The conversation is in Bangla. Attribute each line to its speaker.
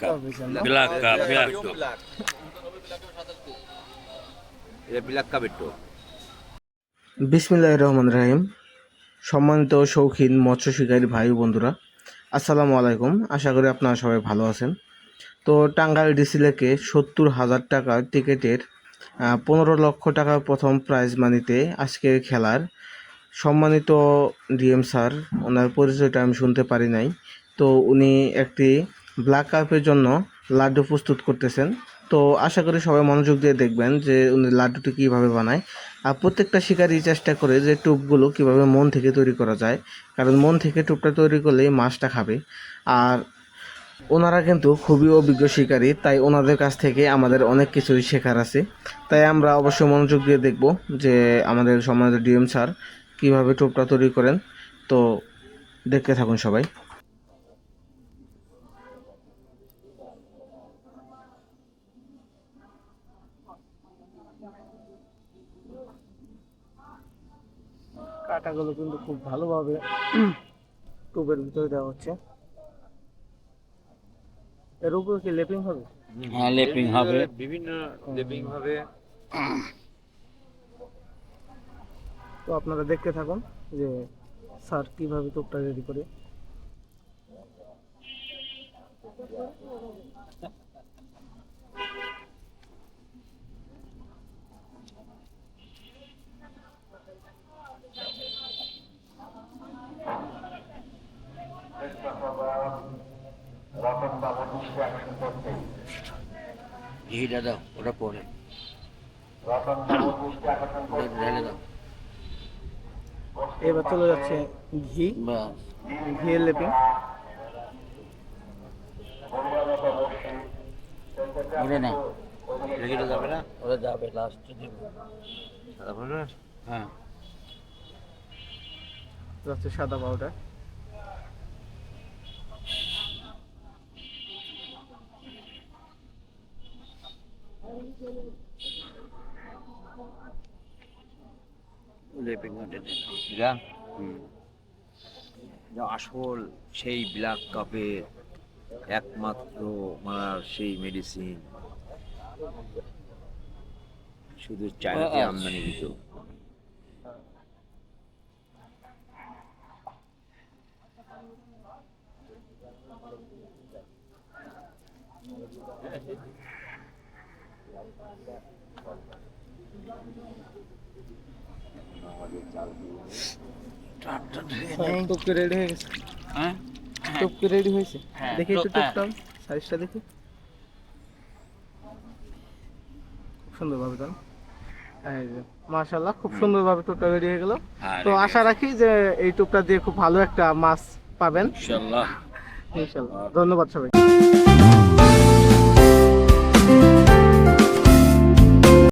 Speaker 1: কাপ
Speaker 2: ব্ল্যাক কাপ ব্ল্যাক টোপ
Speaker 1: এটা ব্ল্যাক কাপের টোপ
Speaker 3: বিসমিল্লাহ রহমান রাহিম। সম্মানিত শৌখিন মৎস্য শিকারী ভাই বন্ধুরা আসসালামু আলাইকুম। আশা করি আপনারা সবাই ভালো আছেন। তো টাঙ্গাইল ডিসি লেকে সত্তর হাজার টাকার টিকিটের পনেরো লক্ষ টাকার প্রথম প্রাইজ মানিতে আজকের খেলার। সম্মানিত ডিএম স্যার ওনার পরিচয়টা আমি শুনতে পারি নাই। তো উনি একটি ব্ল্যাক কাপের জন্য লাড্ডু প্রস্তুত করতেছেন। তো আশা করি সবাই মনোযোগ দিয়ে দেখবেন যে উনি লাড্ডুটি কীভাবে বানায়। আর প্রত্যেকটা শিকারই চেষ্টা করে যে টোপগুলো কীভাবে মন থেকে তৈরি করা যায়। কারণ মন থেকে টোপটা তৈরি করলেই মাছটা খাবে। আর ওনারা কিন্তু খুবই অভিজ্ঞ শিকারী, তাই ওনাদের কাছ থেকে আমাদের অনেক কিছুই শেখার আছে। তাই আমরা অবশ্যই মনোযোগ দিয়ে দেখব যে আমাদের সম্মানিত ডিএম স্যার কীভাবে টোপটা তৈরি করেন। তো দেখতে থাকুন সবাই। কাটাগুলো কিন্তু খুব ভালোভাবে টোপের ভিতরে দেওয়া হচ্ছে। এর উপরে কি লেপিং হবে?
Speaker 2: হ্যাঁ লেপিং হবে।
Speaker 1: বিভিন্ন লেপিং হবে।
Speaker 3: তো আপনারা দেখতে থাকুন যে স্যার কীভাবে টোপটা রেডি করে।
Speaker 2: ঘিটা দাও ওটা পরে ঢেলে দাও
Speaker 3: এবার চলে যাচ্ছে ঘি। ঘিয়ের লেপিং।
Speaker 2: ওটা না।
Speaker 1: রেগিটা যাবে না?
Speaker 2: ওটা যাবে লাস্টে দিব।
Speaker 1: সাদা পাউডার
Speaker 2: হ্যাঁ।
Speaker 3: যাচ্ছে সাদা পাউডার
Speaker 1: আসল সেই ব্ল্যাক কাপের একমাত্র মারার সেই মেডিসিন শুধু চায়নাতে
Speaker 2: আচ্ছা।
Speaker 1: আমদানি দিত
Speaker 3: হ্যাঁ,
Speaker 2: নেই।
Speaker 3: টুপকে রেডি হয়ে গেছে।
Speaker 2: হ্যাঁ?
Speaker 3: টুপকে রেডি হয়েছে?
Speaker 2: হ্যাঁ,
Speaker 3: দেখি একটু
Speaker 2: তো- হ্যাঁ।
Speaker 3: সাইজটা দেখি। খুব সুন্দরভাবে দেন মাশাল্লাহ খুব সুন্দরভাবে টুপটা রেডি গেল। তো আশা রাখি যে এই টুপটা দিয়ে খুব ভালো একটা মাছ পাবেন।
Speaker 2: ইনশাল্লাহ
Speaker 3: ইনশাল্লাহ ধন্যবাদ সবাই